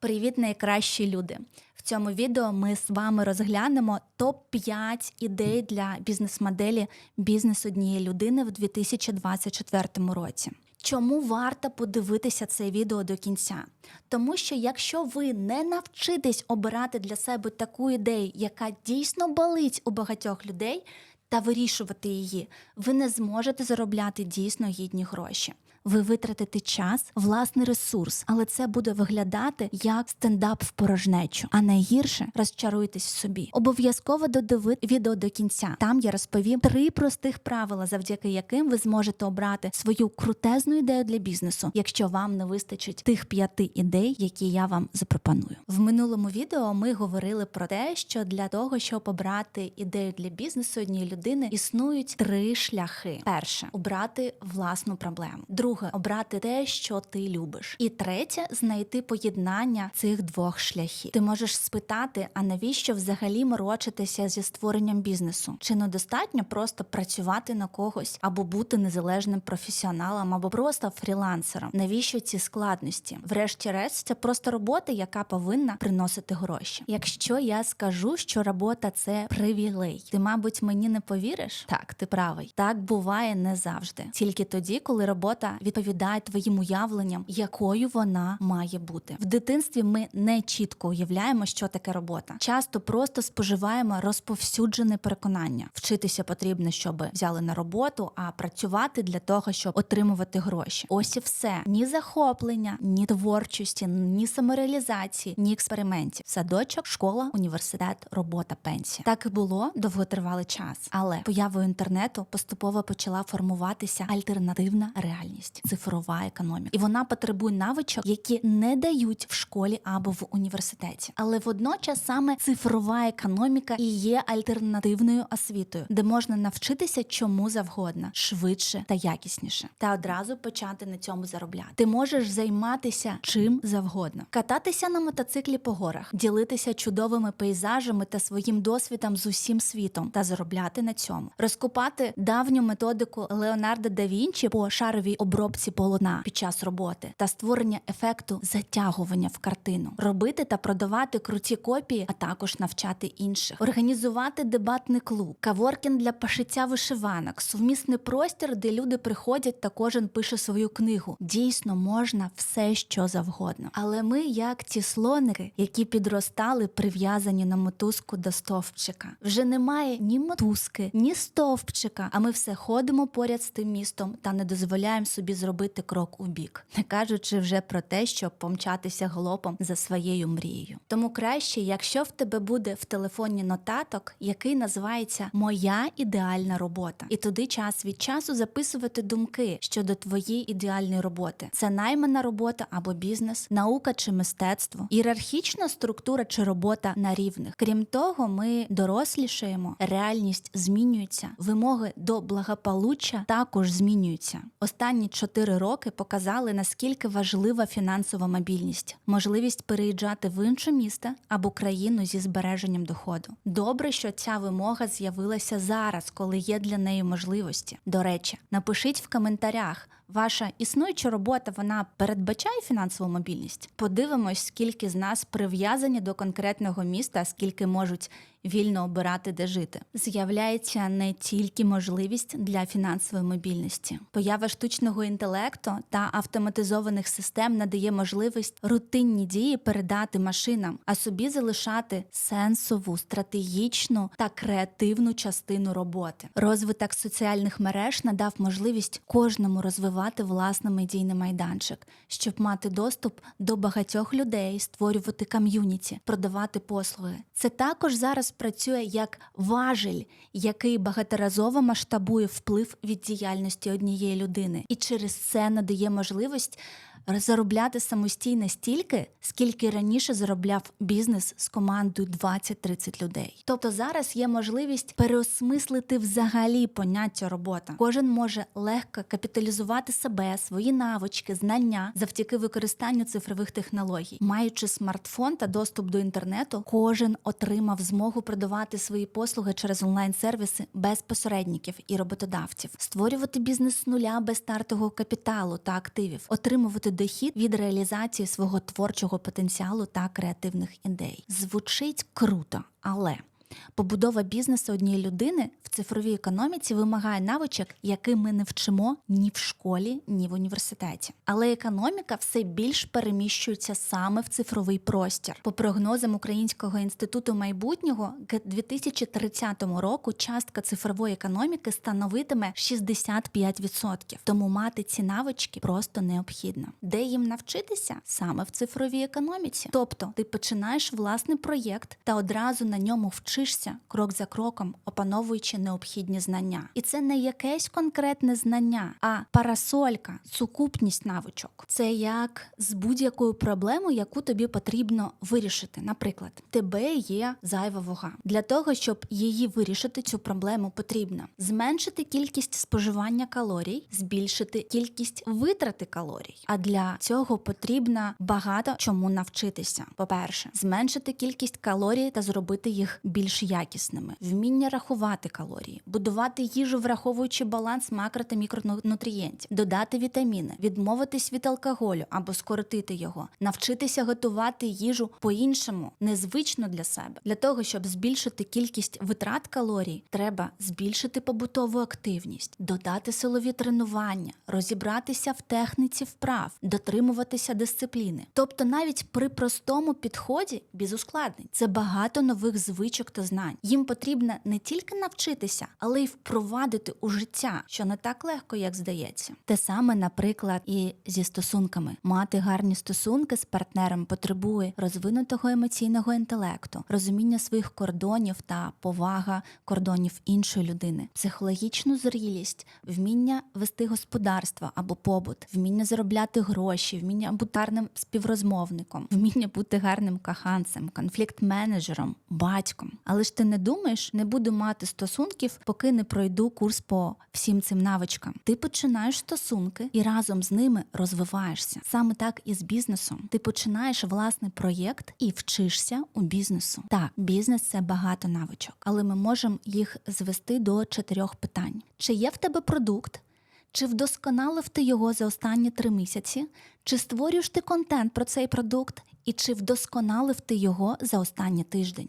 Привіт, найкращі люди! В цьому відео ми з вами розглянемо топ-5 ідей для бізнес-моделі бізнес однієї людини в 2024 році. Чому варто подивитися це відео до кінця? Тому що якщо ви не навчитесь обирати для себе таку ідею, яка дійсно болить у багатьох людей, та вирішувати її, ви не зможете заробляти дійсно гідні гроші. Ви витратите час, власний ресурс, але це буде виглядати як стендап в порожнечу. А найгірше розчаруйтесь собі. Обов'язково додиви відео до кінця. Там я розповім три простих правила, завдяки яким ви зможете обрати свою крутезну ідею для бізнесу, якщо вам не вистачить тих п'яти ідей, які я вам запропоную. В минулому відео ми говорили про те, що для того, щоб обрати ідею для бізнесу однієї людини, існують три шляхи: перше обрати власну проблему. Друге обрати те, що ти любиш. І третє знайти поєднання цих двох шляхів. Ти можеш спитати, а навіщо взагалі морочитися зі створенням бізнесу? Чи недостатньо просто працювати на когось або бути незалежним професіоналом, або просто фрілансером? Навіщо ці складності? Врешті-решт, це просто робота, яка повинна приносити гроші. Якщо я скажу, що робота це привілей, ти, мабуть, мені не повіриш? Так, ти правий. Так буває не завжди. Тільки тоді, коли робота відповідає твоїм уявленням, якою вона має бути. В дитинстві ми не чітко уявляємо, що таке робота. Часто просто споживаємо розповсюджене переконання. Вчитися потрібно, щоб взяли на роботу, а працювати для того, щоб отримувати гроші. Ось і все. Ні захоплення, ні творчості, ні самореалізації, ні експериментів. Садочок, школа, університет, робота, пенсія. Так і було довготривалий час. Але появою інтернету поступово почала формуватися альтернативна реальність цифрова економіка, і вона потребує навичок, які не дають в школі або в університеті. Але водночас саме цифрова економіка і є альтернативною освітою, де можна навчитися чому завгодно, швидше та якісніше, та одразу почати на цьому заробляти. Ти можеш займатися чим завгодно, кататися на мотоциклі по горах, ділитися чудовими пейзажами та своїм досвідом з усім світом та заробляти на цьому, розкопати давню методику Леонардо да Вінчі по шаровій обробці полотна під час роботи та створення ефекту затягування в картину, робити та продавати круті копії, а також навчати інших, організувати дебатний клуб, каворкін для пошиття вишиванок, сумісний простір, де люди приходять та кожен пише свою книгу. Дійсно можна все, що завгодно. Але ми, як ті слоники, які підростали, прив'язані на мотузку до стовпчика, вже немає ні мотузки, ні стовпчика. А ми все ходимо поряд з тим містом та не дозволяємо собі зробити крок у бік, не кажучи вже про те, щоб помчатися галопом за своєю мрією. Тому краще, якщо в тебе буде в телефоні нотаток, який називається Моя ідеальна робота, і туди час від часу записувати думки щодо твоєї ідеальної роботи. Це наймана робота або бізнес, наука чи мистецтво, ієрархічна структура чи робота на рівних. Крім того, ми дорослішаємо, реальність змінюється, вимоги до благополуччя також змінюються. Останні чотири роки показали наскільки важлива фінансова мобільність, можливість переїжджати в інше місто або країну зі збереженням доходу. Добре, що ця вимога з'явилася зараз, коли є для неї можливості. До речі, напишіть в коментарях. Ваша існуюча робота вона передбачає фінансову мобільність. Подивимось, скільки з нас прив'язані до конкретного міста, скільки можуть вільно обирати, де жити. З'являється не тільки можливість для фінансової мобільності. Поява штучного інтелекту та автоматизованих систем надає можливість рутинні дії передати машинам, а собі залишати сенсову, стратегічну та креативну частину роботи. Розвиток соціальних мереж надав можливість кожному розвивати власний медійний майданчик, щоб мати доступ до багатьох людей, створювати ком'юніті, продавати послуги. Це також зараз працює як важель, який багаторазово масштабує вплив від діяльності однієї людини, і через це надає можливість заробляти самостійно стільки, скільки раніше заробляв бізнес з командою 20-30 людей. Тобто зараз є можливість переосмислити взагалі поняття робота. Кожен може легко капіталізувати себе, свої навички, знання завдяки використанню цифрових технологій. Маючи смартфон та доступ до інтернету, кожен отримав змогу продавати свої послуги через онлайн-сервіси без посередників і роботодавців, створювати бізнес з нуля без стартового капіталу та активів, отримувати дохід від реалізації свого творчого потенціалу та креативних ідей. Звучить круто, але побудова бізнесу однієї людини в цифровій економіці вимагає навичок, які ми не вчимо ні в школі, ні в університеті. Але економіка все більш переміщується саме в цифровий простір. По прогнозам Українського інституту майбутнього, к 2030 року частка цифрової економіки становитиме 65%. Тому мати ці навички просто необхідно. Де їм навчитися? Саме в цифровій економіці. Тобто ти починаєш власний проєкт та одразу на ньому вчишся крок за кроком, опановуючи необхідні знання. І це не якесь конкретне знання, а парасолька, сукупність навичок. Це як з будь-якою проблемою, яку тобі потрібно вирішити. Наприклад, тебе є зайва вага. Для того, щоб її вирішити, цю проблему потрібно зменшити кількість споживання калорій, збільшити кількість витрати калорій. А для цього потрібно багато чому навчитися. По-перше, зменшити кількість калорій та зробити їх більш якісними, вміння рахувати калорії, будувати їжу, враховуючи баланс макро та мікронутрієнтів, додати вітаміни, відмовитись від алкоголю або скоротити його, навчитися готувати їжу по-іншому, незвично для себе. Для того, щоб збільшити кількість витрат калорій, треба збільшити побутову активність, додати силові тренування, розібратися в техніці вправ, дотримуватися дисципліни. Тобто, навіть при простому підході без ускладнень це багато нових звичок та знань. Їм потрібно не тільки навчитися, але й впровадити у життя, що не так легко, як здається. Те саме, наприклад, і зі стосунками. Мати гарні стосунки з партнером потребує розвинутого емоційного інтелекту, розуміння своїх кордонів та повага кордонів іншої людини, психологічну зрілість, вміння вести господарство або побут, вміння заробляти гроші, вміння бути гарним співрозмовником, вміння бути гарним коханцем, конфлікт-менеджером, батьком. Але ж ти не думаєш, не буду мати стосунків, поки не пройду курс по всім цим навичкам. Ти починаєш стосунки і разом з ними розвиваєшся. Саме так і з бізнесом. Ти починаєш власний проєкт і вчишся у бізнесу. Так, бізнес це багато навичок, але ми можемо їх звести до чотирьох питань: чи є в тебе продукт? Чи вдосконалив ти його за останні три місяці? Чи створюєш ти контент про цей продукт? І чи вдосконалив ти його за останній тиждень?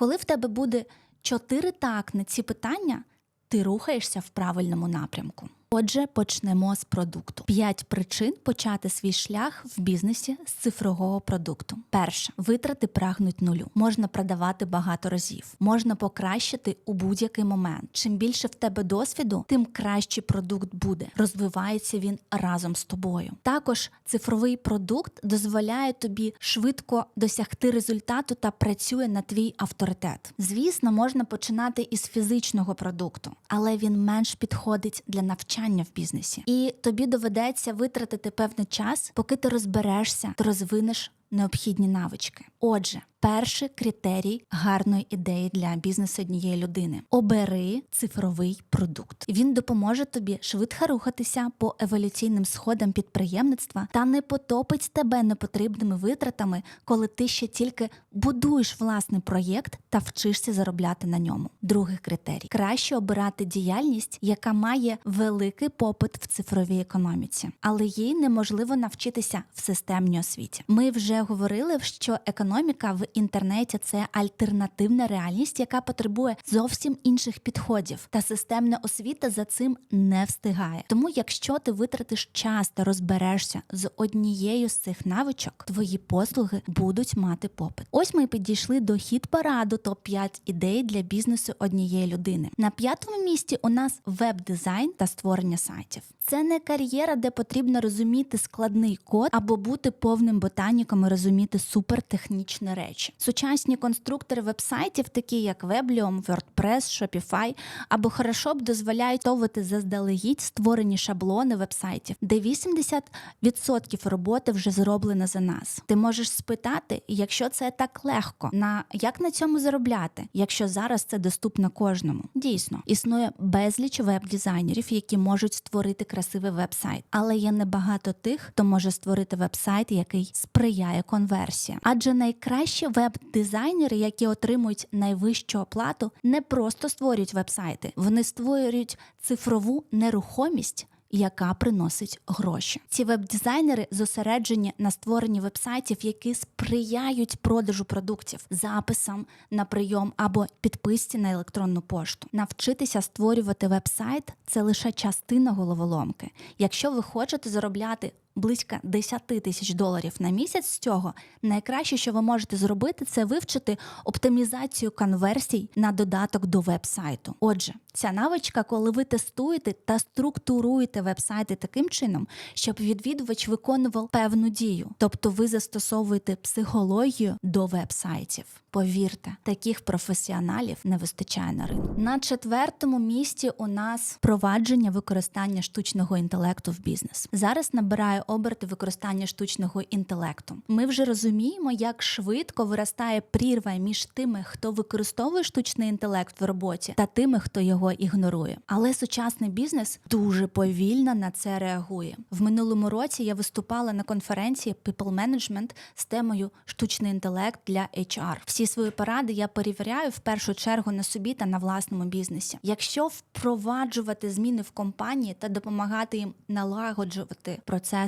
Коли в тебе буде чотири так на ці питання, ти рухаєшся в правильному напрямку. Отже, почнемо з продукту. П'ять причин почати свій шлях в бізнесі з цифрового продукту. Перше, витрати прагнуть нулю. Можна продавати багато разів, можна покращити у будь-який момент. Чим більше в тебе досвіду, тим кращий продукт буде. Розвивається він разом з тобою. Також цифровий продукт дозволяє тобі швидко досягти результату та працює на твій авторитет. Звісно, можна починати із фізичного продукту, але він менш підходить для навчання в бізнесі. І тобі доведеться витратити певний час, поки ти розберешся, ти розвинеш необхідні навички. Отже, перший критерій гарної ідеї для бізнесу однієї людини: обери цифровий продукт. Він допоможе тобі швидко рухатися по еволюційним сходам підприємництва та не потопить тебе непотрібними витратами, коли ти ще тільки будуєш власний проєкт та вчишся заробляти на ньому. Другий критерій краще обирати діяльність, яка має великий попит в цифровій економіці, але їй неможливо навчитися в системній освіті. Ми вже говорили, що економіка в інтернеті це альтернативна реальність, яка потребує зовсім інших підходів, та системна освіта за цим не встигає. Тому, якщо ти витратиш час та розберешся з однією з цих навичок, твої послуги будуть мати попит. Ось ми підійшли до хіт параду топ 5 ідей для бізнесу однієї людини. На п'ятому місці у нас веб-дизайн та створення сайтів. Це не кар'єра, де потрібно розуміти складний код або бути повним ботаніком і розуміти супертехнічні речі. Сучасні конструктори вебсайтів, такі як Weblium, WordPress, Shopify, або хорошо б дозволяють товити заздалегідь створені шаблони вебсайтів, де 80% роботи вже зроблено за нас. Ти можеш спитати, якщо це так легко, на як на цьому заробляти, якщо зараз це доступно кожному. Дійсно, існує безліч веб-дизайнерів, які можуть створити красивий веб-сайт, але є небагато тих, хто може створити веб-сайт, який сприяє конверсії. Адже найкращі веб-дизайнери, які отримують найвищу оплату, не просто створюють веб-сайти, вони створюють цифрову нерухомість. Яка приносить гроші. Ці веб-дизайнери зосереджені на створенні вебсайтів, які сприяють продажу продуктів, записам на прийом або підписці на електронну пошту. Навчитися створювати веб-сайт – це лише частина головоломки. Якщо ви хочете заробляти близько 10 тисяч доларів на місяць з цього, найкраще, що ви можете зробити, це вивчити оптимізацію конверсій на додаток до веб-сайту. Отже, ця навичка, коли ви тестуєте та структуруєте веб-сайти таким чином, щоб відвідувач виконував певну дію, тобто ви застосовуєте психологію до веб-сайтів. Повірте, таких професіоналів не вистачає на ринку. На четвертому місці у нас впровадження використання штучного інтелекту в бізнес. Зараз набирає оберти використання штучного інтелекту. Ми вже розуміємо, як швидко виростає прірва між тими, хто використовує штучний інтелект в роботі, та тими, хто його ігнорує. Але сучасний бізнес дуже повільно на це реагує. В минулому році я виступала на конференції People Management з темою штучний інтелект для HR. Всі свої поради я перевіряю в першу чергу на собі та на власному бізнесі. Якщо впроваджувати зміни в компанії та допомагати їм налагоджувати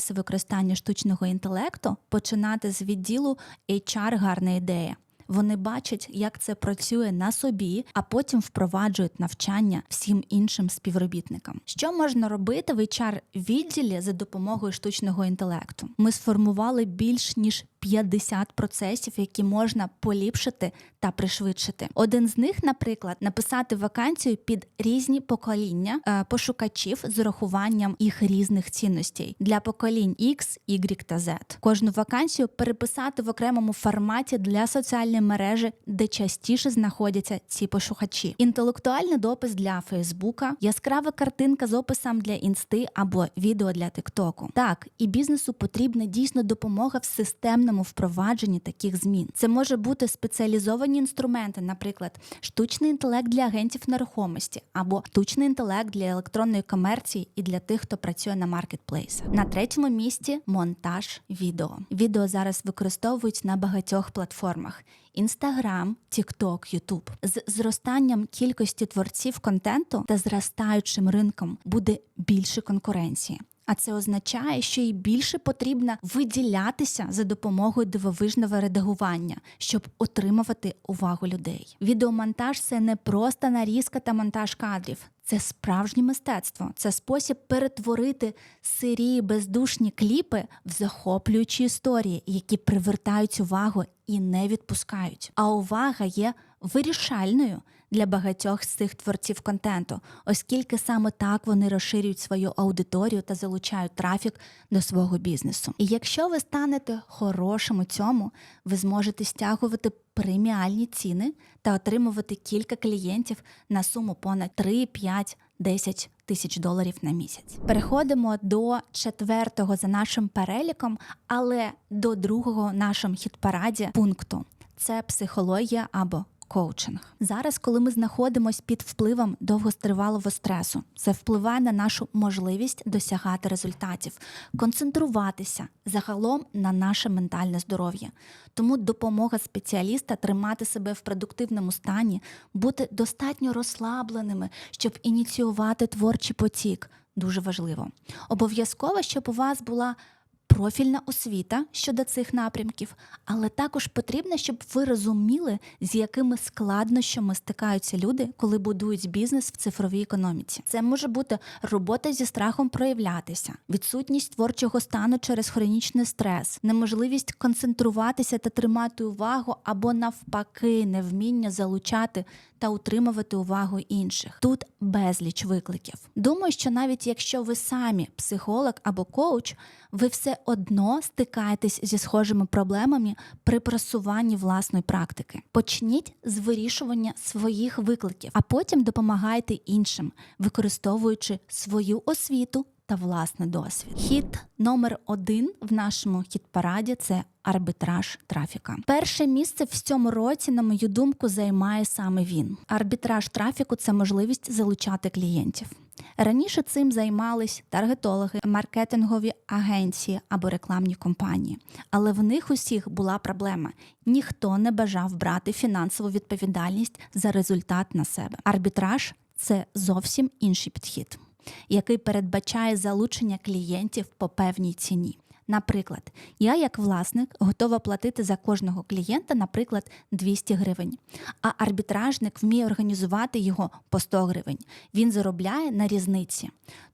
процеси використання штучного інтелекту, починати з відділу HR – гарна ідея. Вони бачать, як це працює на собі, а потім впроваджують навчання всім іншим співробітникам. Що можна робити в hr відділі за допомогою штучного інтелекту? Ми сформували більш ніж 50 процесів, які можна поліпшити та пришвидшити. Один з них, наприклад, написати вакансію під різні покоління е, пошукачів з урахуванням їх різних цінностей для поколінь X, Y та Z. Кожну вакансію переписати в окремому форматі для соціальної мережі, де частіше знаходяться ці пошукачі. Інтелектуальний допис для Фейсбука, яскрава картинка з описом для інсти або відео для Тиктоку. Так, і бізнесу потрібна дійсно допомога в системному впровадженні таких змін. Це може бути спеціалізовані інструменти, наприклад, штучний інтелект для агентів нерухомості або штучний інтелект для електронної комерції і для тих, хто працює на маркетплейсах. На третьому місці монтаж відео. Відео зараз використовують на багатьох платформах. Інстаграм, Тікток, Ютуб з зростанням кількості творців контенту та зростаючим ринком буде більше конкуренції. А це означає, що їй більше потрібно виділятися за допомогою дивовижного редагування, щоб отримувати увагу людей. Відеомонтаж це не просто нарізка та монтаж кадрів. Це справжнє мистецтво, це спосіб перетворити сирі бездушні кліпи в захоплюючі історії, які привертають увагу і не відпускають. А увага є вирішальною для багатьох з цих творців контенту, оскільки саме так вони розширюють свою аудиторію та залучають трафік до свого бізнесу. І якщо ви станете хорошим у цьому, ви зможете стягувати преміальні ціни та отримувати кілька клієнтів на суму понад 3, 5, 10 тисяч доларів на місяць. Переходимо до четвертого за нашим переліком, але до другого нашому хіт-параді пункту це психологія або коучинг. Зараз, коли ми знаходимося під впливом довгостривалого стресу, це впливає на нашу можливість досягати результатів, концентруватися загалом на наше ментальне здоров'я. Тому допомога спеціаліста тримати себе в продуктивному стані, бути достатньо розслабленими, щоб ініціювати творчий потік. Дуже важливо. Обов'язково, щоб у вас була профільна освіта щодо цих напрямків, але також потрібно, щоб ви розуміли, з якими складнощами стикаються люди, коли будують бізнес в цифровій економіці. Це може бути робота зі страхом проявлятися, відсутність творчого стану через хронічний стрес, неможливість концентруватися та тримати увагу або навпаки, невміння залучати та утримувати увагу інших. Тут безліч викликів. Думаю, що навіть якщо ви самі психолог або коуч, ви все одно стикаєтесь зі схожими проблемами при просуванні власної практики. Почніть з вирішування своїх викликів, а потім допомагайте іншим, використовуючи свою освіту та власний досвід. Хід номер один в нашому хіт-параді це арбітраж трафіка. Перше місце в цьому році, на мою думку, займає саме він. Арбітраж трафіку це можливість залучати клієнтів. Раніше цим займались таргетологи, маркетингові агенції або рекламні компанії, але в них усіх була проблема: ніхто не бажав брати фінансову відповідальність за результат на себе. Арбітраж це зовсім інший підхід. який передбачає залучення клієнтів по певній ціні. Наприклад, я як власник готова платити за кожного клієнта, наприклад, 200 гривень. А арбітражник вміє організувати його по 100 гривень. Він заробляє на різниці.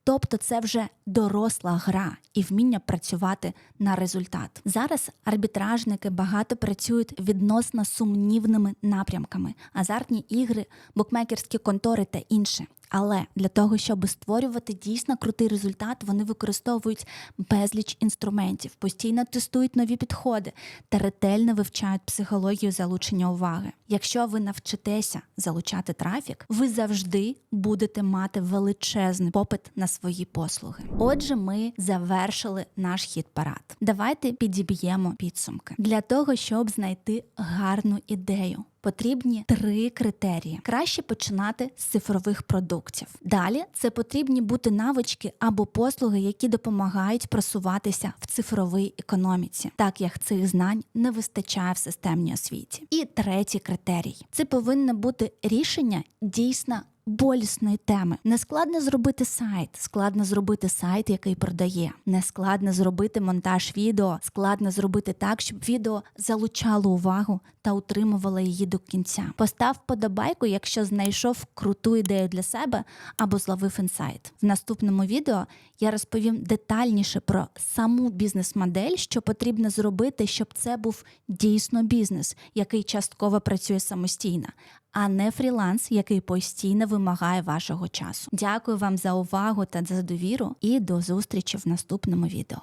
Тобто це вже доросла гра і вміння працювати на результат. Зараз арбітражники багато працюють відносно сумнівними напрямками, азартні ігри, букмекерські контори та інше. Але для того, щоб створювати дійсно крутий результат, вони використовують безліч інструментів, постійно тестують нові підходи та ретельно вивчають психологію залучення уваги. Якщо ви навчитеся залучати трафік, ви завжди будете мати величезний попит на свої послуги. Отже, ми завершили наш хід парад. Давайте підіб'ємо підсумки для того, щоб знайти гарну ідею. Потрібні три критерії. Краще починати з цифрових продуктів. Далі це потрібні бути навички або послуги, які допомагають просуватися в цифровій економіці, так як цих знань не вистачає в системній освіті. І третій критерій це повинно бути рішення дійсно болісної теми. Не складно зробити сайт, складно зробити сайт, який продає. Не складно зробити монтаж відео, складно зробити так, щоб відео залучало увагу та утримувало її до кінця. Постав подобайку, якщо знайшов круту ідею для себе або зловив інсайт. В наступному відео я розповім детальніше про саму бізнес-модель, що потрібно зробити, щоб це був дійсно бізнес, який частково працює самостійно а не фріланс, який постійно вимагає вашого часу. Дякую вам за увагу та за довіру, і до зустрічі в наступному відео.